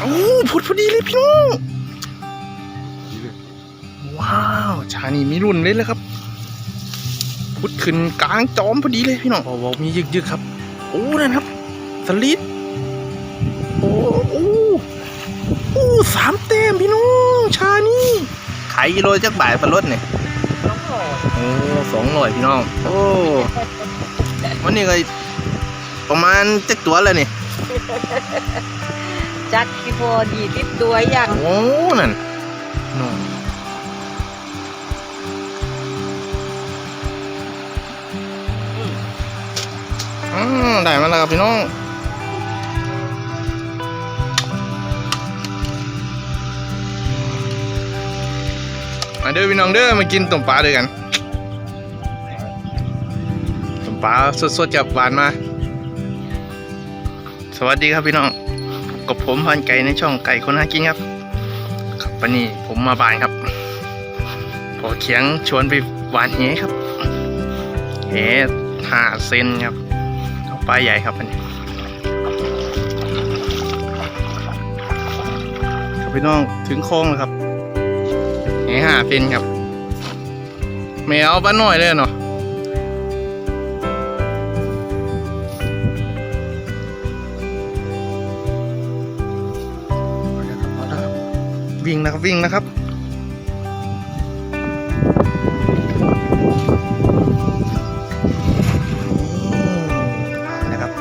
โอ้พุดพอดีเลยพี่น้องว้าวชานี่มีรุ่นเลยเลยครับ พุดขึ้นกลางจอมพอดีเลยพี่น้องบอกมียึกยึกๆครับโอ้นั่นครับสลิดโอ้โอ้โอ้สามเต็มพี่น้องชานี่ขายกิโลจักบาทปลารถเนี่ยน้องหล่อโอ้สองร้อยพี่น้อง โอ้วันนี้ก็ประมาณเจ็ดตัวแล้วนี่ จักกี่พอดีติดตัวอย่างโอ้นั่นน้องอืมได้มาแล้วครับพี่น้องมาเด้อพี่น้องเด้อมากินต้มปลาด้วยกันต้มปลาสดๆจากบ้านมา สวัสดีครับพี่น้องพบกับผมพันไก่ในช่องไก่คนหากินครับ ครับวันนี้ผมมาบ้านครับพอเขียงชวนไปหวานเหครับเหห้าเซนครับเอาปลาใหญ่ครับวันนี้ครับพี่น้องถึงโค้งแล้วครับแหหาเป็นครับไม่เอาปลาหน่อยเลยเนาะ วิ่งนะครับวิ่งนะครับนี่นะครับ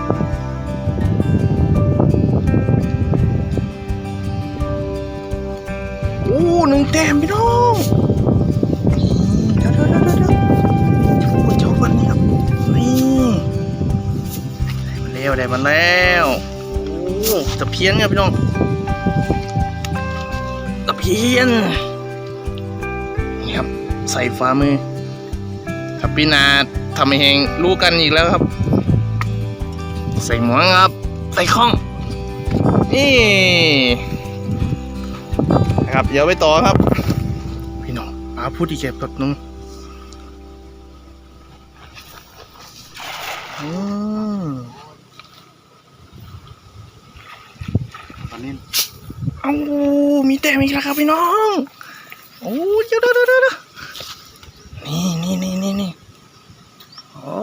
โอ้หนึ่งแต้มพี่น้องเดี๋ยวเดี๋ยวเดี๋ยวเดี๋ยวโอ้เจ้าวันนี้ครับนี่ได้มาแล้วได้มาแล้วโอ้ตะเพียนครับพี่น้อง เพียนนี่ครับใส่ฝ่ามือ ครับพี่นาทำให้แหงรู้กันอีกแล้วครับ ใส่หมวกครับ ใส่ข้อง นี่นะครับเดี๋ยวไปต่อครับ พี่น้องมาพูดอีกแค่แบบนึงอืมตอนนี้เอา มีแต้มอีกแล้วครับพี่น้อง โอ้ยเดี๋ยวเดี๋ยวเดี๋ยวนี่นี่นี่นี่นี่โอ้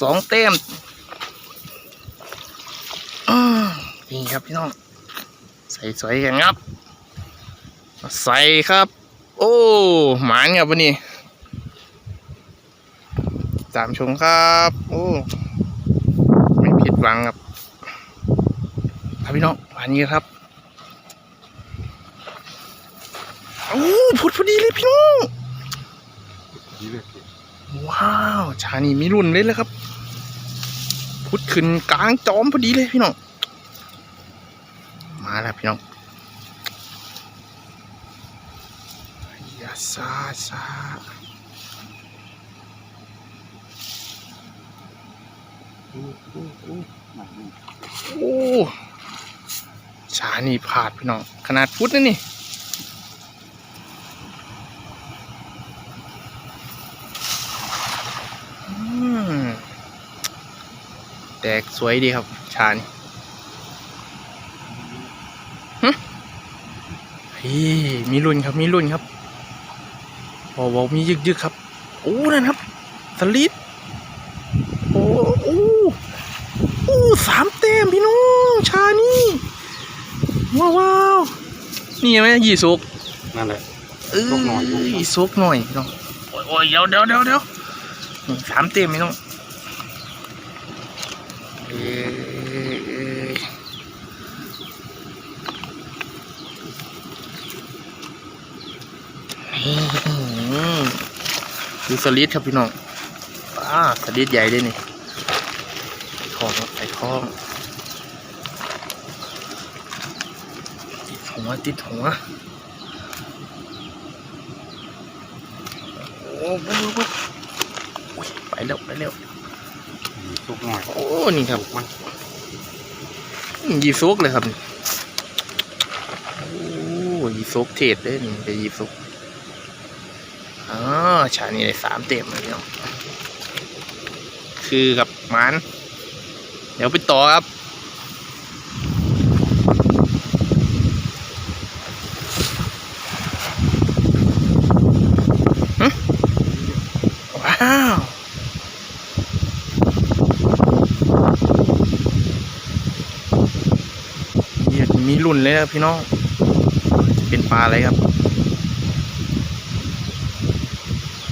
สองแต้มอืมนี่ครับพี่น้อง ใส่สวยกันครับ ใส่ครับ โอ้หมานครับวันนี้ตามชมครับ โอ้ไม่ผิดหวังครับครับพี่น้องวันนี้ครับ โอ้พุดพอดีเลยพี่น้องดีเลยว้าวชานี่มีรุ่นเลยเลยครับ พุดขึ้นกลางจอมพอดีเลยพี่น้องมาแล้วพี่น้องยาซาซาอู้อู้อู้หนักนี่โอ้ชานี่ผาดพี่น้องขนาดพุดนะนี่ แตกสวยดีครับชานี่ฮึเฮ้ยมีรุ่นครับ มีรุ่นครับบอบอกมียึกยึกๆครับ โอ้ นั่นครับ สลิดโอ้ โอ้ โอ้สามเต็มพี่น้อง ชานี่ว้าวว้าวนี่ไหมยี่สุก นั่นแหละเอ้ซุกหน่อยยซุกหน่อยพี่น้องโอ้ยโอ้ยเดี๋ยวเดี๋ยวเดี๋ยวเดี๋ยวนี่สามเต็มพี่น้อง เอ้ยเอ้ยนี่ดูสลิดครับพี่น้องอ่าสลิดใหญ่ด้วยนี่ทองไอ้ทองติดหัวติดหัวโอ้โหอุ๊ยไปแล้วไปแล้ว สุกหน่อยโอ้นี่ครับมันยีซุกเลยครับโอ้ยีซุกเทศเลยนี่เป็นยีซุกอ๋อชานี่ได้สามเต็มเลยพี่น้องคือกับหมันเดี๋ยวไปต่อครับ รุ่นเลยนะครับพี่น้องเป็นปลาอะไรครับ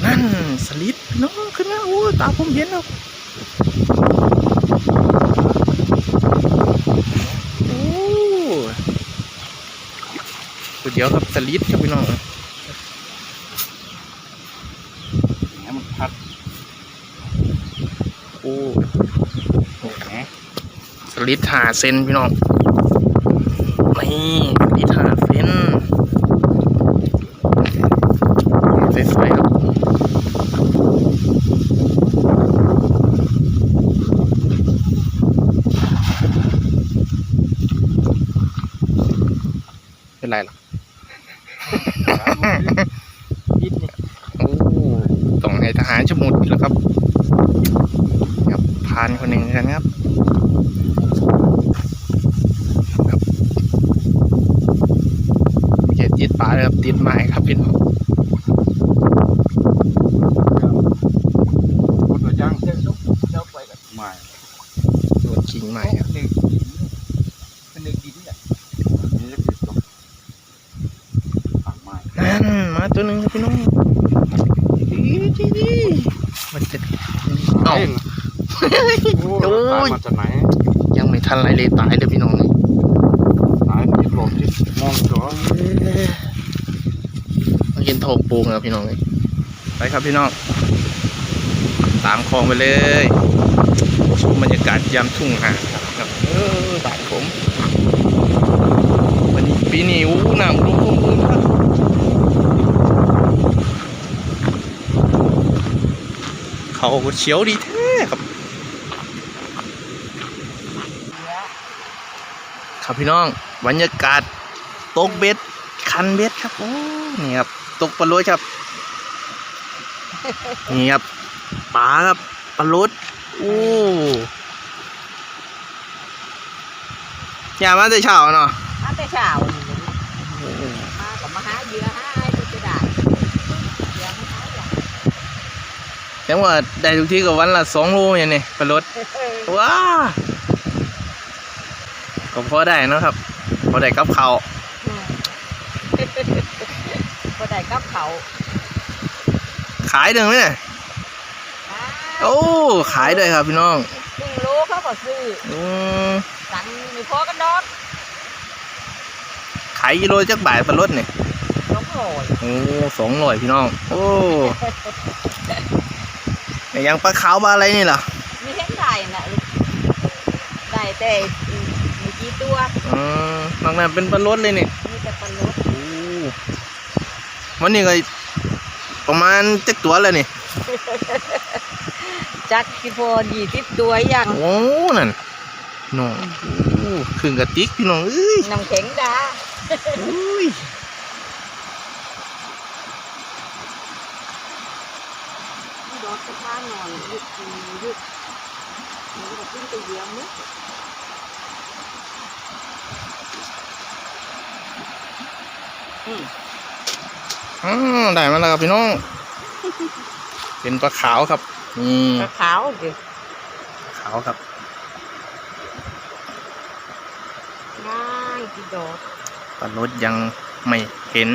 นั่นสลิดพี่น้องขึ้นมาโอ้ตาผมเห็นแล้วโอ้ตัวเดียวครับสลิดครับพี่น้องแหมมันพัดโอ้แหมสลิดหาเซนพี่น้อง นี่สลิดหาเซนสวยๆครับเป็นไรหรอโอ้ต้องให้ทหารชมุดแล้วครับ ครับพานคนหนึ่งกันครับไม่ใช่ติดปลาเลยครับติดไม้ครับพี่น้องพูดตัวจ้างเดี๋ยวลูกเดี๋ยวไปกันไม่โดนกิ่งไม้ครับหนึ่งดินเป็นหนึ่งดินเนี่ยนี่จะติดตรงถังไม้นั่นมาตัวหนึ่งครับพี่น้องอีจีดีมันจะเอ้าเอ้ยโอ้โอ้ยตายมาจากไหนยังไม่ทันไรเลยตายเลยพี่น้องนี่ ตายติดหลบติดมองตัว มากินโถก ปูงครับพี่น้องไปครับพี่น้อง ตามคลองไปเลยชมบรรยากาศยามทุ่งห่างครับเออบ้านผม วันนี้ปีนี้อู้น้ำรุมพุ่มๆครับเขาเฉียวดีแท้ครับ ครับพี่น้องบรรยากาศตกเบ็ดคันเบ็ดครับโอ้นี่ครับ ตกปลาโรยครับ นี่ครับปลาครับปลาโรดโอ้อย่ามาแต่เช้าเนาะมาแต่เช้ามากับมาหาเหยื่อหาไอ้ตัวจะได้เหยื่อมาหาเหยื่อแต่ว่าได้ทุกที่ก็วันละสองโลอย่างนี้ปลาโรดว้าก็พอได้เนาะครับพอได้กับเขา วอืมก็ได้กับเขาขายเด้งไหมเนี่ยอ่าโอ้ขายด้วยครับพี่น้องครึ่งโลเขาก็ซื้ออืมตังค์มีพอกันดอกขายกิโลจักบาทปลาโรดเนี่ยสองร้อยโอ้สองร้อยพี่น้องโอ้แต่ยังปลาขาวปลาอะไรนี่ล่ะมีเห็นได้น่ะลูกได้แต่มีกี่ตัวอืมนอกนั้นเป็นปลารสเลยนี่มีแต่ปลาลดโอ้ วันนี้ก็ประมาณเจ็ดตัวแล้วนี่ จักกี่พอดีทิปตัวอย่างโอ้นั่นพี่น้องโอ้ครึ่งกระติกพี่น้องเอ้ยน้ำแข็งดาอุ้ยดอกกระทานอนยึดยึดมันก็ขึ้นไปเยี่ยมมั้ยอ๋ อได้มาแล้วครับพี่น้อง เป็นปลาขาวครับนี่กระขาวดิขาวครับง่ายกี่ดอกปลารสยังไม่เห็น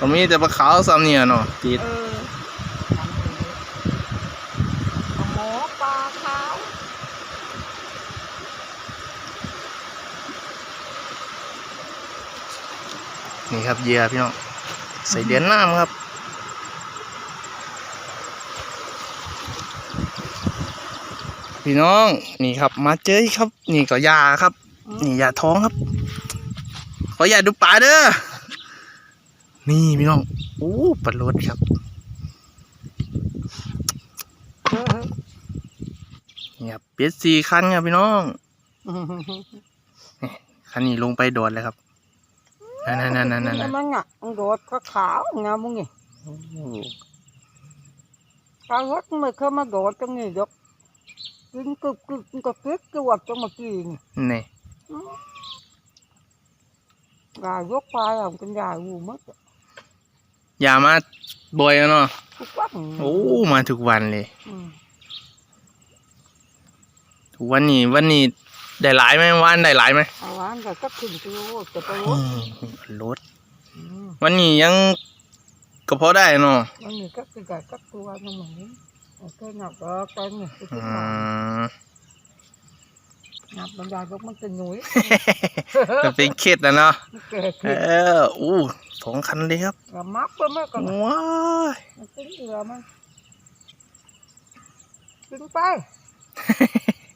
ตรงนี้แต่ปลาขาวซ้ำเนี่ยเนาะติดเออทำหมูหมอปลาขาว นี่ครับเหยื่อพี่น้องใส่เดือนน้ำครับพี่น้องนี่ครับ มาเจออีกครับ นี่ก็ยาครับ นี่ยาท้องครับ ขออย่าตดูปลาเด้อนี่พี่น้องโอ้ปลาโลดครับนี่ครับเป็ดสี่คันครับพี่น้องคันนี้ลงไปโดดเลยครับ นั่นนั่นนั่นนั่นนั่นมันอะมันโดดก็ขาวงามมึงไงปลารถไม่เคยมาโดดตรงนี้ดอกกินกึกกึกก็กึกกวัดจังมากินนี่ยายกไปลาอย่างเป็นยายหูมัดยามาบ่อยเนาะทุกวันโอ้มาทุกวันเลยอืมทวันนี้วันนี้ ได้หลายไหมวันได้หลายไหมเอาหวานก็สักครึ่งกิโลจะไปอืรถมรถอืมวันนี้ยังก็พอได้เนาะมันมีก็คือกับกับตัวนั่นเหมือนนี้โอเคหนักก็ตอนนี้คืออืหนักมหนักบรรดาลกมันจะหนุ่ยจะเป็นเคสแล้วเนาะมันแก่เอขึ้นออู้สองคันเลยครับก็มักเพื่อมากก็ว้ายมันกินเหลือมันกินไป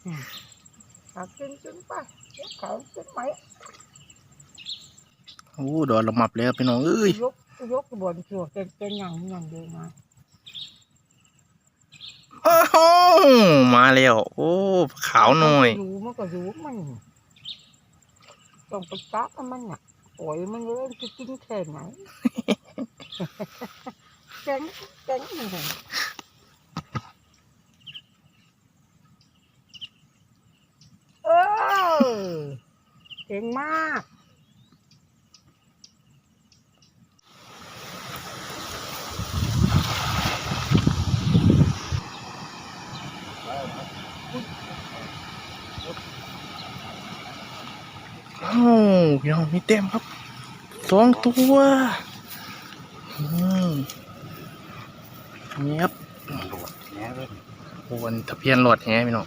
อืม เอากินกินไปเดี๋ยวเขากินไหมอู้ดอนละมับเลยครับพี่น้องเอ้ยยกยกบนชัวเป็นเป็นอย่างอย่างเดียวมาอ้าวมาแล้วโอ้ขาวหน่อยรู้มันก็รู้มันต้องไปจับมันน่ะปล่อยมันเลยจะกินแค่ไหนแจ้งแจ้งมันเออเก่งมากอ้าพี่น้องมีเต็มครับสองตัวอืมนี่ครับหลดแง่เลยวนทะเบียนรถแฮะพี่น้อง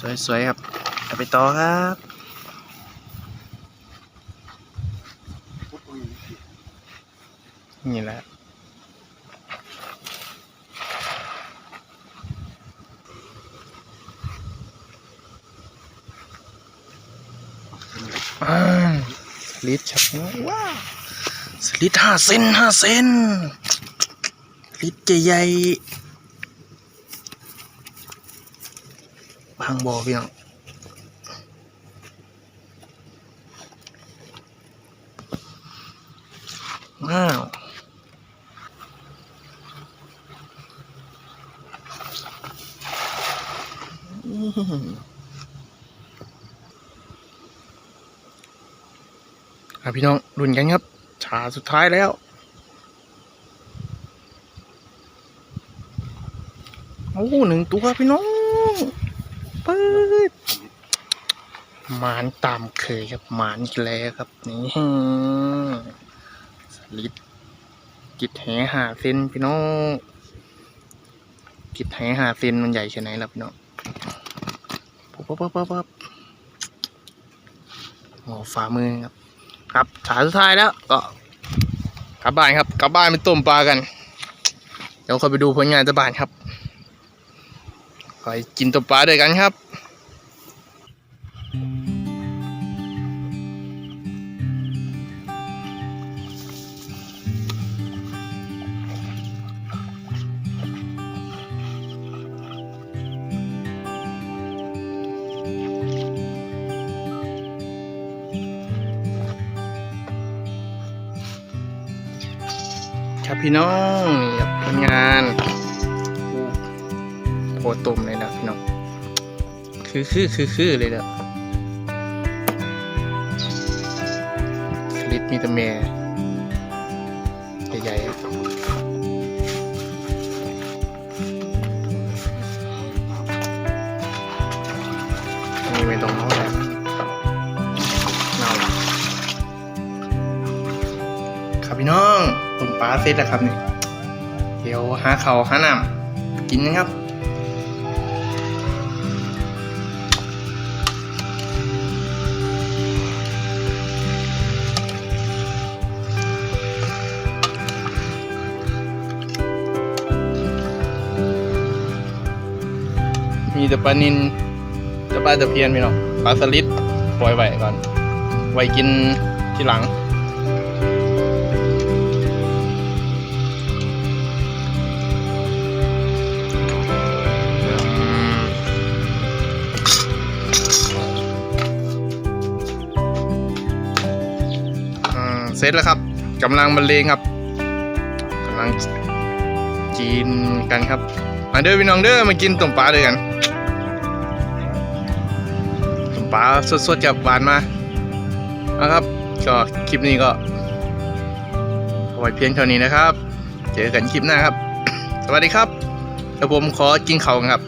สวยๆครับเอาไปต่อครับนี่แหละ สลิดชับว้าวสลิดห้าเซนห้าเซนลิดใหญ่ๆางบ่อพี่น้องว้าวอะพี่น้องรุนกันครับฉาสุดท้ายแล้วโอ้หนึ่งตัวพี่น้อง ปื๊ดหมานตามเคยครับหมานอีกแล้วครับ นี่สลิดกิดแหหาเซนพี่น้องกิดแหหาเซนมันใหญ่แค่ไหนล่ะพี่น้องปั๊บปั๊บปั๊บปั๊บปั๊บโอ้ฝ่ามือครับ ครับฉาสุดท้ายแล้วก็กลับบ้านครับ กลับบ้านไปต้มปลากัน เดี๋ยวคอยไปดูผลงานจากบ้านครับ คอยกินต้มปลาด้วยกันครับครับพี่น้องนี่ครับผลงาน โหตุ่มเลยนะพี่น้องคือคือคือคือเลยนะสลิดมีต่แม่ใหญ่ๆอะอันนี้ไม่ต้องเอาแล้วเน่าะครับพี่น้องคุณป้าเสร็จแล้วครับนี่เดี๋ยวหาเขาหาน้ำกินนะครับ มีแต่ปลานินจะปลาตะเพียนพี่น้องปลาสลิดปล่อยไว้ก่อน ไว้กินทีหลังเสร็จแล้วครับกำลังบรรเลงครับกำลังกินกันครับมาเด้อพี่น้องเด้อมากินต้มปลาด้วยกัน ปลาสดๆจากบ้านมานะครับ ก็คลิปนี้ก็ไว้เพียงเท่านี้นะครับ เจอกันคลิปหน้าครับ สวัสดีครับเดี๋ยวผมขอกินเขาครับ